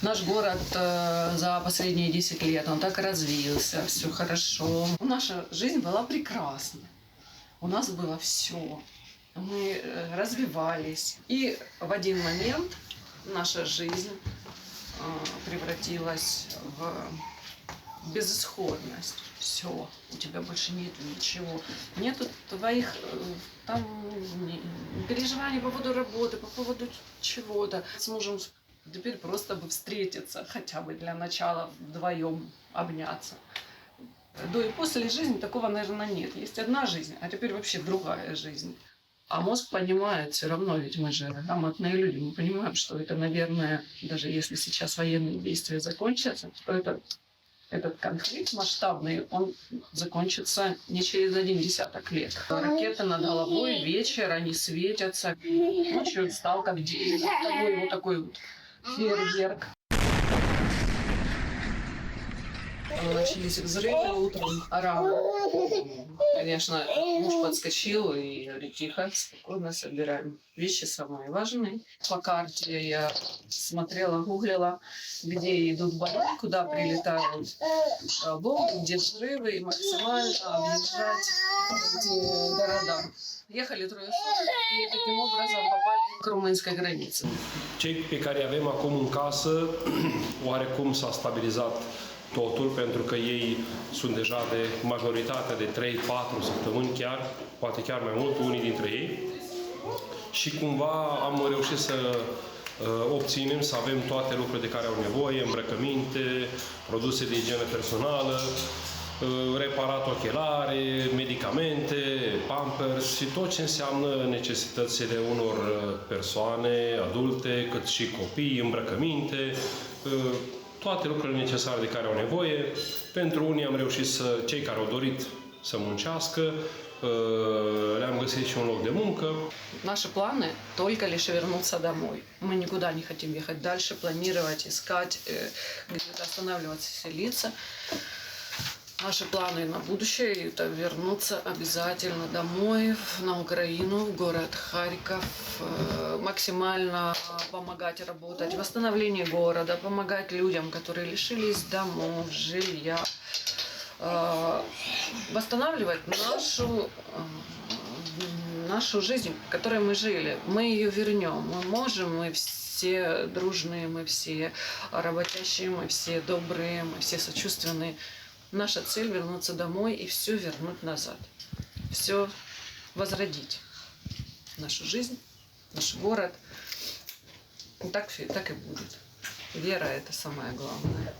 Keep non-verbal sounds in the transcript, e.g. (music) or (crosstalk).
Наш город э, за последние 10 лет, он так развился, все хорошо. Наша жизнь была прекрасна. У нас было все. Мы э, развивались. И в один момент наша жизнь э, превратилась в безысходность. Все, у тебя больше нет ничего. Нету твоих там переживаний по поводу работы, по поводу чего-то. С мужем теперь просто бы встретиться, хотя бы для начала вдвоем обняться. До и после жизни такого, наверное, нет. Есть одна жизнь, а теперь вообще другая жизнь. А мозг понимает все равно, ведь мы же грамотные люди, мы понимаем, что это, наверное, даже если сейчас военные действия закончатся, то это, этот конфликт масштабный, он закончится не через один десяток лет. Ракеты над головой, вечер, они светятся, ночью стал как день. Такой вот такой вот фейерверк. Начались взрывы утром, рано. Конечно, муж подскочил и говорит, тихо, спокойно собираем вещи самые важные. По карте я смотрела, гуглила, где идут бои, куда прилетают э, бомбы, где взрывы, и максимально объезжать эти города. Ехали трое суток и таким образом попали к румынской границе. Cei pe care îi avem acum în casă, (clears throat) oarecum s-a stabilizat totul, pentru că ei sunt deja de majoritate de 3-4 săptămâni chiar, poate chiar mai mult, unii dintre ei. Și cumva am reușit să uh, obținem să avem toate lucrurile de care au nevoie, îmbrăcăminte, produse de igienă personală, uh, reparat ochelare, medicamente, pampers și tot ce înseamnă necesitățile unor uh, persoane adulte, cât și copii, îmbrăcăminte, uh, toate lucrurile necesare de care au nevoie. Pentru unii am reușit să, cei care au dorit să muncească, uh, le-am găsit și un loc de muncă. Наши планы только лишь вернуться домой. Мы никуда не хотим ехать дальше, планировать, искать, э, где-то останавливаться, селиться. Наши планы на будущее – это вернуться обязательно домой, на Украину, в город Харьков, э, максимально помогать работать, восстановление города, помогать людям, которые лишились домов, жилья, э, восстанавливать нашу э, нашу жизнь, в которой мы жили. Мы ее вернем. Мы можем, мы все дружные, мы все работящие, мы все добрые, мы все сочувственные. Наша цель вернуться домой и все вернуть назад. Все возродить. Нашу жизнь, наш город. Так, так и будет. Вера – это самое главное.